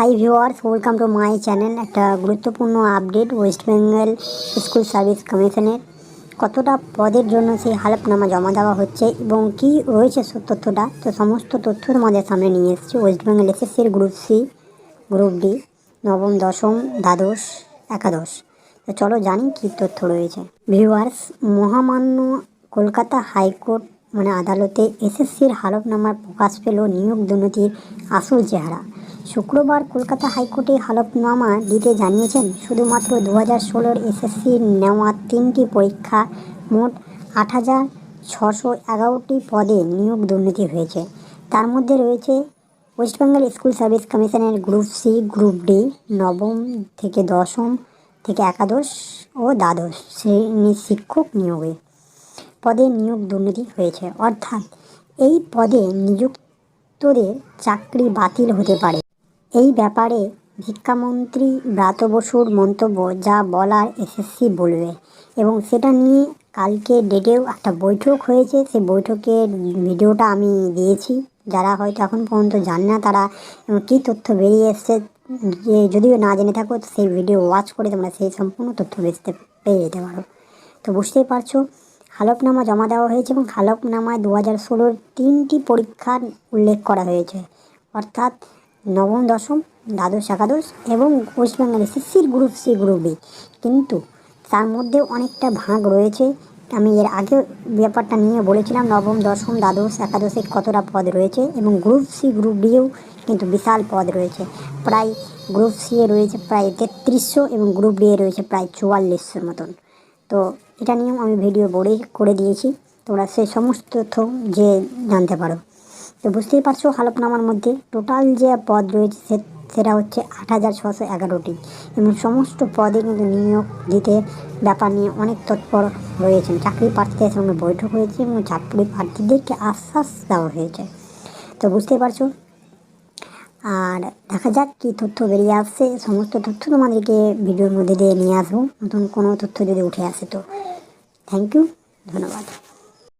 Hi viewers welcome to my channel একটা গুরুত্বপূর্ণ update West Bengal school service কমিশনের কতটা পদের জন্য সেই হালফনামা জমা দেওয়া হচ্ছে এবং কি রয়েছে তথ্যটা? তো সমস্ত তথ্য তোমাদের সামনে নিয়ে এসেছি। ওয়েস্ট বেঙ্গল এসএসসির গ্রুপ সি গ্রুপ ডি নবম, দশম, দ্বাদশ, একাদশ। তো চলো জানি কী তথ্য রয়েছে। ভিউয়ার্স মহামান্য কলকাতা হাইকোর্ট মানে আদালতে এসএসসির হালফনামার প্রকাশ পেল নিয়োগ দুর্নীতির আসল চেহারা। শুক্রবার কলকাতা হাইকোর্টে হলফনামা দিতে জানিয়েছেন শুধুমাত্র দু হাজার ষোলোর এসএসসির নেওয়া তিনটি পরীক্ষা মোট আট হাজার ছশো এগারোটি পদে নিয়োগ দুর্নীতি হয়েছে। তার মধ্যে রয়েছে ওয়েস্ট বেঙ্গল স্কুল সার্ভিস কমিশনের গ্রুপ সি, গ্রুপ ডি, নবম থেকে দশম থেকে একাদশ ও দ্বাদশ শ্রেণির শিক্ষক নিয়োগে পদে নিয়োগ দুর্নীতি হয়েছে। অর্থাৎ এই পদে নিযুক্তদের চাকরি বাতিল হতে পারে। এই ব্যাপারে শিক্ষামন্ত্রী ব্রাত বসুর মন্তব্য যা বলার এসএসসি বলবে এবং সেটা নিয়ে কালকে ডেটেও একটা বৈঠক হয়েছে। সেই বৈঠকের ভিডিওটা আমি দিয়েছি। যারা হয়তো এখন পর্যন্ত জানে না তারা কী তথ্য বেরিয়ে এসছে, যে যদিও না জেনে থাকো সেই ভিডিও ওয়াচ করে তোমরা সেই সম্পূর্ণ তথ্য বেচতে পেয়ে যেতে পারো। তো বুঝতেই পারছ, হালফনামা জমা দেওয়া হয়েছে এবং হালফনামায় দু হাজার ষোলোর তিনটি পরীক্ষার উল্লেখ করা হয়েছে। অর্থাৎ নবম, দশম, দ্বাদশ, একাদশ এবং ওয়েস্ট বেঙ্গল এসএসসির গ্রুপ, সি গ্রুপ বি। কিন্তু তার মধ্যেও অনেকটা ভাগ রয়েছে। আমি এর আগে ব্যাপারটা নিয়ে বলেছিলাম, নবম, দশম, দ্বাদশ একাদশে কতটা পদ রয়েছে এবং গ্রুপ সি, গ্রুপ ডিও কিন্তু বিশাল পদ রয়েছে। প্রায় গ্রুপ সি এ রয়েছে প্রায় তেত্রিশশো এবং গ্রুপ ডি এ রয়েছে প্রায় চুয়াল্লিশশোর মতন। তো এটা নিয়েও আমি ভিডিও বড়ে করে দিয়েছি। তোমরা সেই সমস্ত তথ্য যে জানতে পারো। তো বুঝতেই পারছ হলফনামার মধ্যে টোটাল যে পদ রয়েছে সেটা হচ্ছে আট হাজার ছশো এগারোটি। এবং সমস্ত পদে কিন্তু নিয়োগ দিতে ব্যাপার নিয়ে অনেক তৎপর রয়েছেন। চাকরি প্রার্থীদের সঙ্গে বৈঠক হয়েছে এবং চাকরি প্রার্থীদেরকে আশ্বাস দেওয়া হয়েছে। তো বুঝতে পারছ? আর দেখা যাক কী তথ্য বেরিয়ে আসছে। সমস্ত তথ্য তোমাদেরকে ভিডিওর মধ্যে দিয়ে নিয়ে আসব। নতুন কোনো তথ্য যদি উঠে আসে তো। থ্যাংক ইউ ধন্যবাদ।